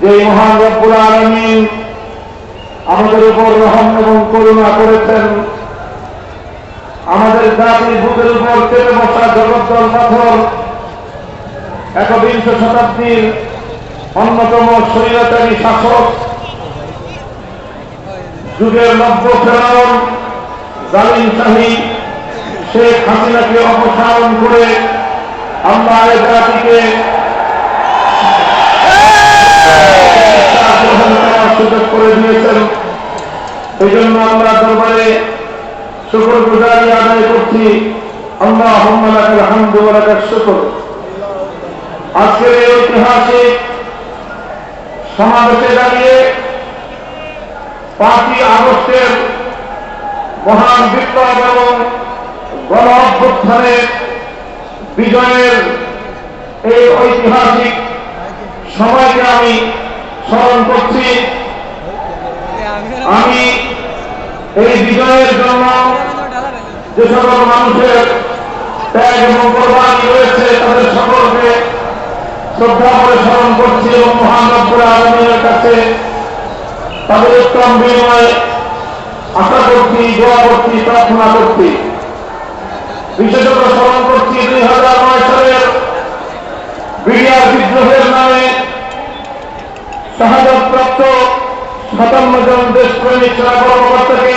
যে মহান রব্বুল আমাদের উপর রহম এবং করুণা করেছেন। আমাদের জাতির বুকের উপর চেপে বসা জগদ্দল পাথর একবিংশ শতাব্দীর অন্যতম স্বৈরাচারী শাসক, যুগের নব্য ফেরাউন, জালিম শাহী শেখ হাসিনাকে অপসারণ করে আমরা এই জাতিকে করছি আজকের এই ঐতিহাসিক সমাবেশে দাঁড়িয়ে পাঁচই আগস্টের মহান বিপ্লব এবং গণ অভ্যুত্থানের বিজয়ের এই ঐতিহাসিক সময়কে আমি স্মরণ করছি। আমি এই বিজয়ের জন্য যে সকল মানুষের ত্যাগ এবং কোরবানি রয়েছে, তাদের সকলকে শ্রদ্ধা করে স্মরণ করছি এবং মহানব্বর আলমীর কাছে তাদের উত্তম বিনিময়ে আশা করছি, দোয়া করছি, প্রার্থনা করছি। বিশেষত স্মরণ করছি, দুই হাজার নয় সালের বিডিআর বিদ্রোহের নামে শাহাদতপ্রাপ্ত সাতান্ন জন দেশপ্রেমিক কর্মকর্তাকে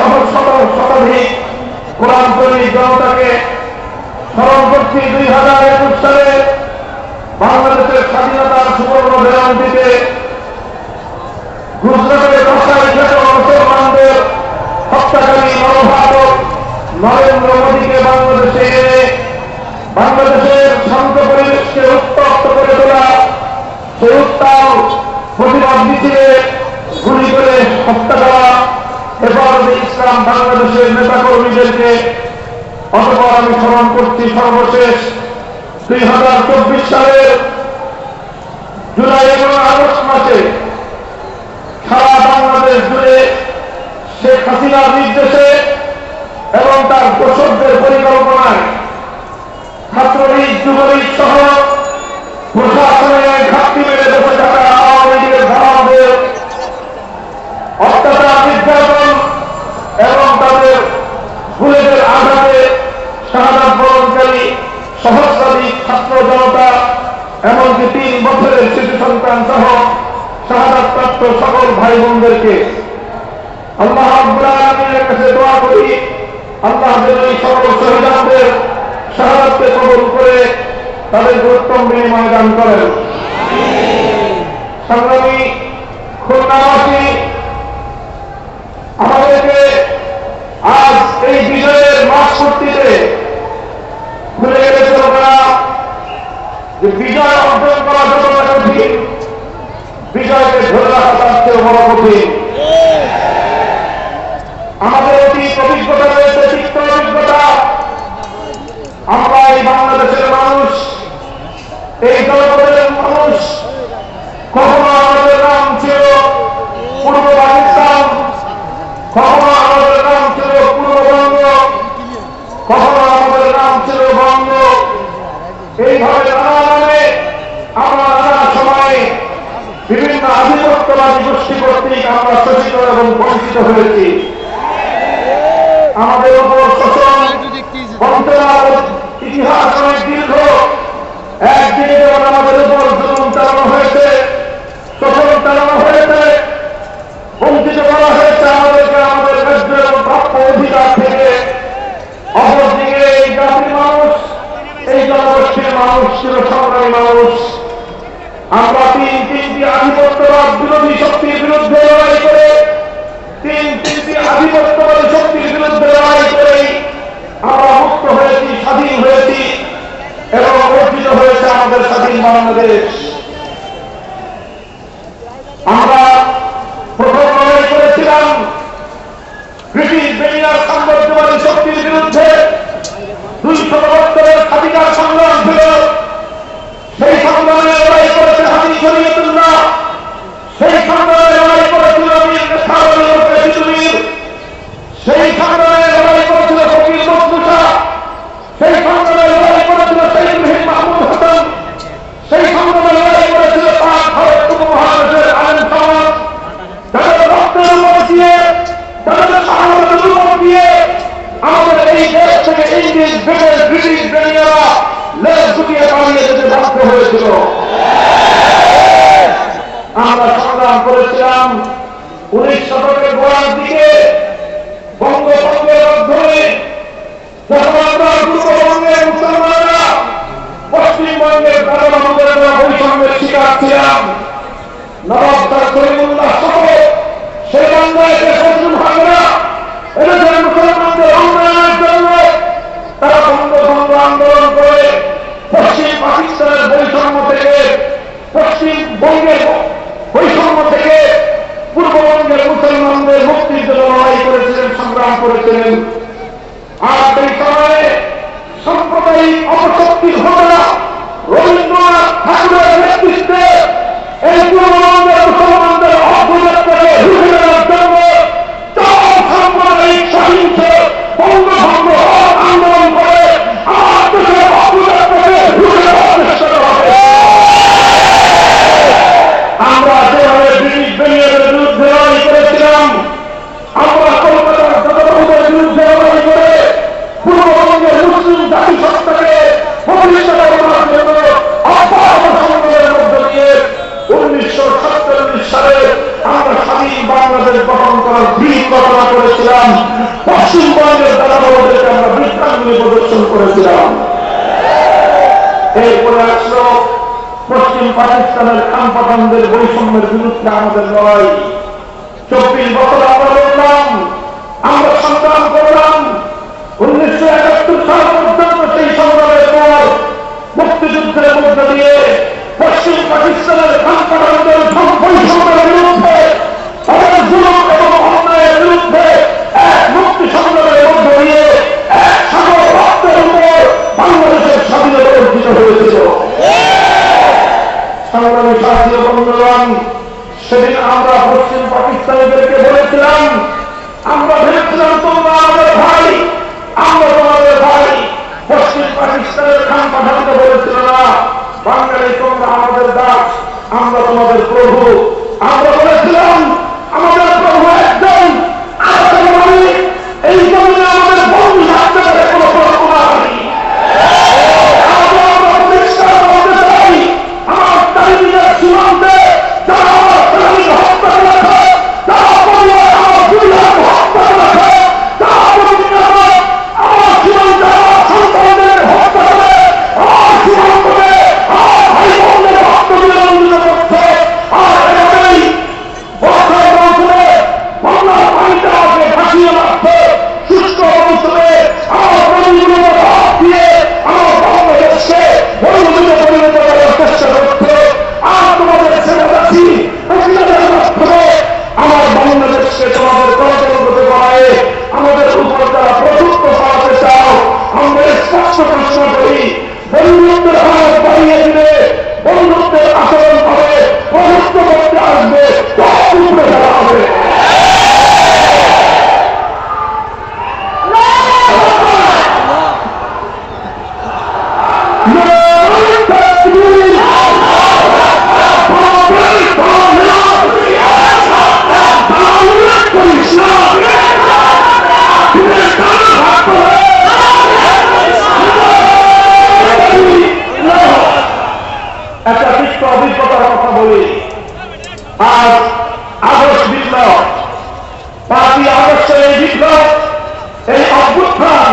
শত শত শতাধিক কোরআন প্রেমিক জনতাকে স্মরণ করছি দুই হাজার একুশ সালে বাংলাদেশের স্বাধীনতার সুবর্ণ গুজরাটের মুসলমানদের হত্যাকারী নরেন্দ্র মোদীকে বাংলাদেশে এনে বাংলাদেশের শান্ত পরিবেশকে উত্তপ্ত করে তোলা সেই উত্তাল প্রতিবাদ মিছিলে গুলি করে হত্যা করা ইসলাম বাংলাদেশের নেতাকর্মীদেরকে অতপর আমি স্মরণ করছি সর্বশেষ দুই হাজার চব্বিশ সালের জুলাই এবং আগস্ট মাসে সারা বাংলাদেশ জুড়ে শেখ হাসিনার নির্দেশে এবং তার দোষকদের পরিকল্পনায় ছাত্রলীগ, যুবলীগ সহ প্রশাসনের ঘাটতি মেরে বসে থাকা আওয়ামী লীগের দালালদের অত্যাচার নির্যাতন এবং তাদের বুলেটের আঘাতে শাহাদাত বরণকারী সহস্রাধিক ছাত্র জনতা এমনকি তিন বছরের শিশু সন্তান সহ শাহাদাত প্রাপ্ত সকল ভাই বোনদেরকে আল্লাহ রাব্বুল আলামিনের কাছে দোয়া করি আল্লাহ যেন এই সকল শহীদদের শাহাদাতকে কবুল করে তাদের উত্তম বিনিময় দান করেন খুলনাবাসী, আমাদেরকে আজ এই বিজয়ের মাস পূর্তিতে ভুলে গেলে চলবে যে বিজয় অর্জন করা যতটা কঠিন, বিজয়কে ধরে রাখা তার চেয়ে বড় কঠিন। আমাদের অতীত অভিজ্ঞতা রয়েছে তিক্ত অভিজ্ঞতা। আমরা এই বাংলাদেশের ইতিহাস অনেক দীর্ঘ। একদিকে যখন আমাদের উপর জুলুম চালানো হয়েছে তখন চালানো হয়েছে বঞ্চিত করা হয়েছে, আমাদেরকে আমাদের ন্যায্য এবং প্রাপ্য অধিকার থেকে। অপরদিকে এই জাতির মানুষ, এই জনগোষ্ঠীর মানুষ ছিল সংগ্রামী মানুষ। আমরা তিন তিনটি আধিপত্যবাদ বিরোধী শক্তির বিরুদ্ধে লড়াই করে, তিন তিনটি আধিপত্যবাদী শক্তির বিরুদ্ধে লড়াই আমাদের বঙ্গের বৈষম্য থেকে পূর্ববঙ্গের মুসলমানদের মুক্তির জন্য লড়াই করেছিলেন, সংগ্রাম করেছিলেন। আর সেই সময়ে সাম্প্রদায়িক অপশক্তি ঘটনা রবীন্দ্রনাথ ঠাকুরের নেতৃত্বে এই পূর্ববঙ্গের মুসলমানদের অভ্যুত করে বায়াত্তরের বৈষম্যের বিরুদ্ধে আমাদের লড়াই। চব্বিশ বছর আমরা লড়লাম, আমরা সংগ্রাম করলাম। উনিশশো একাত্তর সাল পর্যন্ত সেই সংগ্রামের পর মুক্তিযুদ্ধের মধ্য দিয়ে পশ্চিম পাকিস্তানের কামপাতন্দের বৈষম্যের বিরুদ্ধে তাদের জুলুম এবং অন্যায়ের বিরুদ্ধে এক মুক্তি বাংলাদেশের স্বাধীনতা অর্জিত হয়েছিল। শাস্ত্রীয় বন্ধুগণ, সেদিন আমরা পশ্চিম পাকিস্তানিদেরকে বলেছিলাম, আমরা ভেবেছিলাম তোমরা আমাদের ভাই, আমরা তোমাদের ভাই। পশ্চিম পাকিস্তানের খান পাঠানকে বলেছিল, না, বাঙালি তোমরা আমাদের দাস, আমরা তোমাদের প্রভু। আমরা বলেছিলাম জাতি আদর্শের এই বিপ্লব, এই অভ্যুত্থান,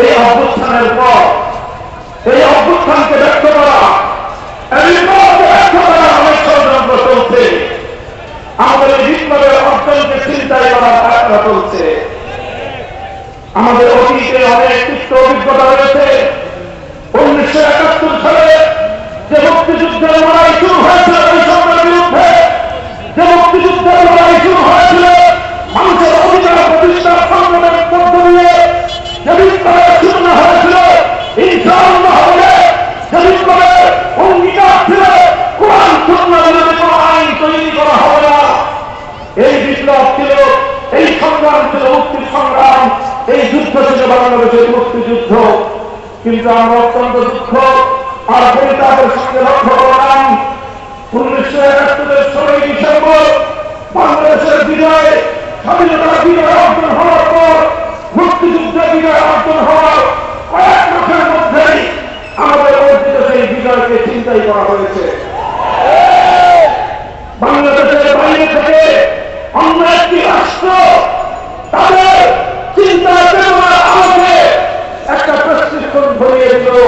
এই অভ্যুত্থানের পর, এই অভ্যুত্থানকে ব্যক্ত করা ব্যক্ত করা আমাদের আমাদের অতীতে অনেক উচ্চ অভিজ্ঞতা রয়েছে। উনিশশো একাত্তর সালে যে মুক্তিযুদ্ধের লড়াই শুরু হয়েছিল ওই সরকারের বিরুদ্ধে, যে মুক্তিযুদ্ধের বাংলাদেশের মুক্তিযুদ্ধ কিন্তু আমরা অত্যন্ত দুঃখ, আর পরিতাপের সঙ্গে লক্ষ্য করলাম, উনিশশো একাত্তরের ষোলোই ডিসেম্বর, বাংলাদেশের বিজয়, স্বাধীনতার বিজয় অর্জন হওয়ার পর, মুক্তিযুদ্ধের বিজয় অর্জন হওয়ার কয়েক মাসের মধ্যেই আমাদের অর্জিত সেই বিজয়কে চিন্তাই করা হয়েছে। বাংলাদেশের বাইরে থেকে অন্য একটি রাষ্ট্র তাদের চিন্তা দিল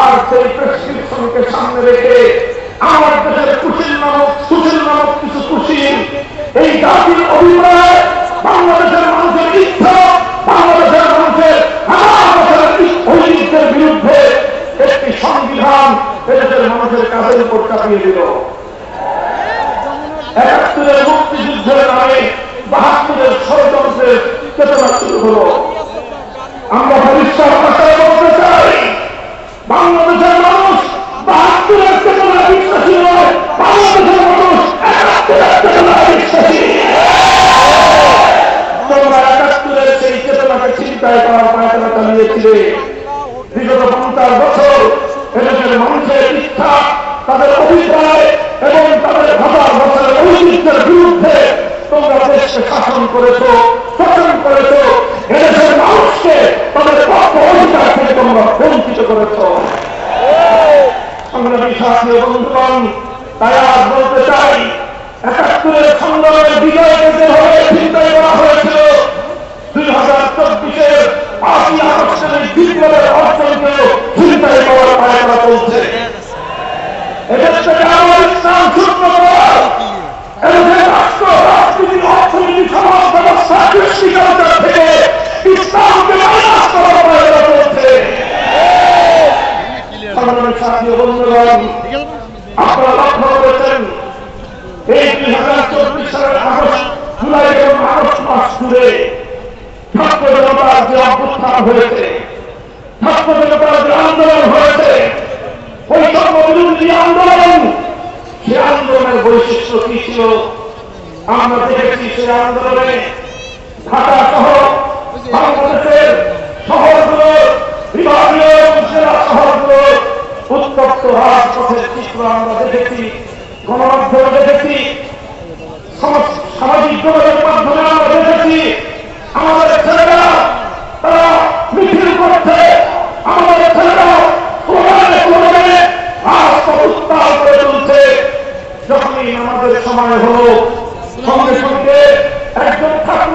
আর সেই প্রেসক্রিপশনকে সামনে রেখে আমার দেশের বিগত পঞ্চাশ বছর এদেশের মানুষের ইচ্ছা তাদের অভিপ্রায় এবং তাদের বছরের ঐতিহ্যের বিরুদ্ধে তোমরা দেশকে করেছ শোষণ করেছ এদেশের মানুষকে তাদের প্রাপ্য অধিকার থেকে তোমরা সংগ্রামী সাথী বন্ধুগণ, তাই আজ বলতে চাই একাত্তরের সংগ্রামের বিজয়কে যেভাবে চিন্তায় করা হয়েছিল, দুই হাজার চব্বিশের আগস্টের এই বিপ্লবের অর্জনকে চিন্তায় করার পায়রা চলছে। এদের থেকে আমার ইসলাম ইসলামকে পায়রা চলছে সংগ্রামের সাথী বন্ধুগণ আপনারা লক্ষ্য করেছেন এই দুই হাজার চব্বিশ সালের আগস্ট জুলাই এবং আগস্ট মাস জুড়ে ছাত্র জনতার যে অভ্যুত্থান হয়েছে ছাত্র জনতার যে আন্দোলন হয়েছে বৈষম্য বিরোধী আন্দোলন সে আন্দোলনের বৈশিষ্ট্য কি ছিল আমরা দেখেছি সে আন্দোলনে ঢাকা সহ বাংলাদেশের শহরগুলো বিভাগীয় এবং জেলা শহরগুলো উত্তপ্ত রাজপথের চিত্র আমরা দেখেছি গণমাধ্যমে দেখেছি সমাজ- সামাজিক যোগাযোগ মাধ্যমে আমরা দেখেছি আমাদের ছেলেরা তারা মিছিল করছে আমাদের ছেলেরা কোরআনে কোরআনে রাজপথ উত্তাল করে তুলছে যখনই আমাদের সময় হলো সঙ্গে সঙ্গে একজন থাকল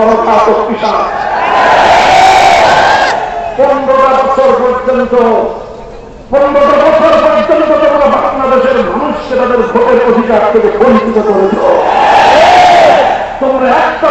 বড় কাপড় পিসা পনেরোটা বছর পর্যন্ত, পনেরোটা বছর পর্যন্ত তোমরা বাংলাদেশের মানুষকে তাদের ভোটের অধিকার থেকে বঞ্চিত করেছ। তোমরা একটা